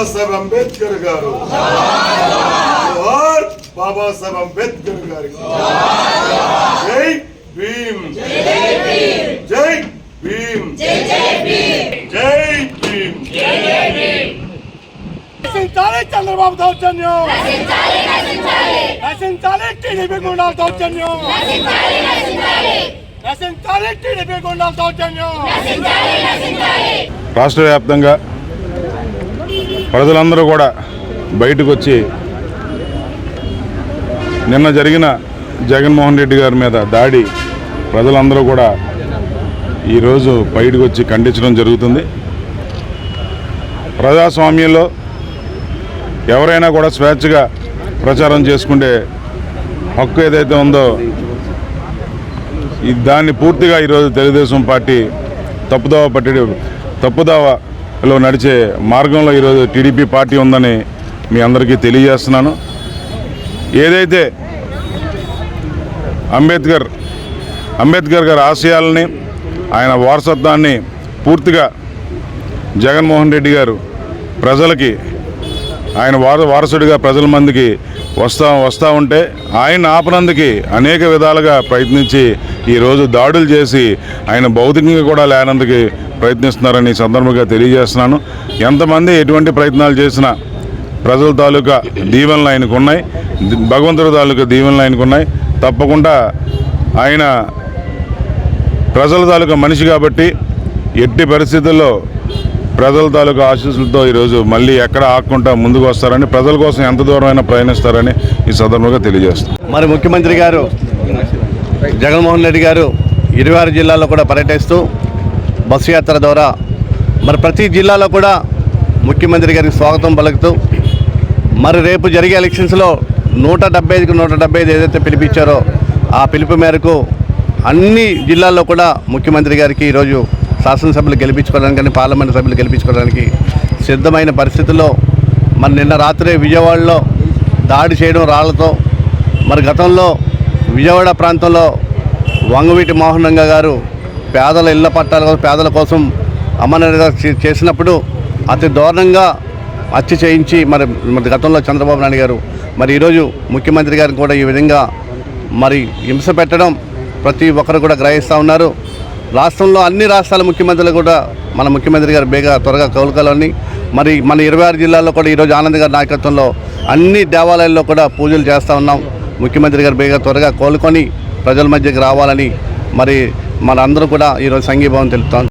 బాబాసాహెబ్ అంబేద్కర్ గారు. బాబాసాహెబ్ అంబేద్కర్ గారికి జై భీమ్. జై భీమ్. జై భీమ్. నశించాలి చంద్రబాబు దౌర్జన్యం. నశించాలి టీడీపీ గుండాల దౌర్జన్యం. నశించాలి టీడీపీ గుండాల దౌర్జన్యం. రాష్ట్ర వ్యాప్తంగా ప్రజలందరూ కూడా బయటకు వచ్చి నిన్న జరిగిన జగన్మోహన్ రెడ్డి గారి మీద దాడి ప్రజలందరూ కూడా ఈరోజు బయటకు వచ్చి ఖండించడం జరుగుతుంది. ప్రజాస్వామ్యంలో ఎవరైనా కూడా స్వేచ్ఛగా ప్రచారం చేసుకుంటే హక్కు ఏదైతే ఉందో ఈ దాన్ని పూర్తిగా ఈరోజు తెలుగుదేశం పార్టీ తప్పుదోవ పట్టి లో నడిచే మార్గంలో ఈరోజు టీడీపీ పార్టీ ఉందని మీ అందరికీ తెలియజేస్తున్నాను. ఏదైతే అంబేద్కర్ అంబేద్కర్ గారి ఆశయాలని ఆయన వారసత్వాన్ని పూర్తిగా జగన్మోహన్ రెడ్డి గారు ప్రజలకి ఆయన వార వారసుడిగా ప్రజల మందికి వస్తా వస్తూ ఉంటే ఆయన ఆపనందుకి అనేక విధాలుగా ప్రయత్నించి ఈరోజు దాడులు చేసి ఆయన భౌతికంగా కూడా లేనందుకు ప్రయత్నిస్తున్నారని సందర్భంగా తెలియజేస్తున్నాను. ఎంతమంది ఎటువంటి ప్రయత్నాలు చేసినా ప్రజల తాలూకా దీవెనలు ఆయనకు ఉన్నాయి భగవంతుడి తాలూకా దీవెనలు ఆయనకు ఉన్నాయి తప్పకుండా ఆయన ప్రజల తాలూకా మనిషి కాబట్టి ఎట్టి పరిస్థితుల్లో ప్రజల తాలూకా ఆశీస్సులతో ఈరోజు మళ్ళీ ఎక్కడ ఆకుండా ముందుకు వస్తారని ప్రజల కోసం ఎంత దూరమైనా ప్రయాణిస్తారని ఈ సందర్భంగా తెలియజేస్తాం మరి ముఖ్యమంత్రి గారు జగన్మోహన్ రెడ్డి గారు ఇరవై ఆరు జిల్లాల్లో కూడా పర్యటిస్తూ బస్సు యాత్ర ద్వారా మరి ప్రతి జిల్లాలో కూడా ముఖ్యమంత్రి గారికి స్వాగతం పలుకుతూ మరి రేపు జరిగే ఎలక్షన్స్లో నూట డెబ్బై ఐదుకి నూట డెబ్బై ఐదు ఏదైతే పిలిపించారో ఆ పిలుపు మేరకు అన్ని జిల్లాల్లో కూడా ముఖ్యమంత్రి గారికి ఈరోజు శాసనసభ్యులు గెలిపించుకోవడానికి కానీ పార్లమెంట్ సభ్యులు గెలిపించుకోవడానికి సిద్ధమైన పరిస్థితుల్లో మరి నిన్న రాత్రి విజయవాడలో దాడి చేయడం రాళ్ళతో మరి గతంలో విజయవాడ ప్రాంతంలో వంగవీటి మోహనంగా గారు పేదల ఇళ్ళ పట్టాల కోసం పేదల కోసం అమరగా చేసినప్పుడు అతి దారుణంగా హత్య చేయించి మరి మరి గతంలో చంద్రబాబు నాయుడు గారు మరి ఈరోజు ముఖ్యమంత్రి గారిని కూడా ఈ విధంగా మరి హింస పెట్టడం ప్రతి ఒక్కరు కూడా గ్రహిస్తూ ఉన్నారు. రాష్ట్రంలో అన్ని రాష్ట్రాల ముఖ్యమంత్రులు కూడా మన ముఖ్యమంత్రి గారు బేగా త్వరగా కౌలుకలని మరి మన ఇరవై ఆరు జిల్లాల్లో కూడా ఈరోజు ఆనంద్ గారి నాయకత్వంలో అన్ని దేవాలయాల్లో కూడా పూజలు చేస్తూ ఉన్నాం. ముఖ్యమంత్రి గారు బేగా త్వరగా కోలుకొని ప్రజల మధ్యకి రావాలని మరి మనందరూ కూడా ఈరోజు సంఘీభావం తెలుపుతాం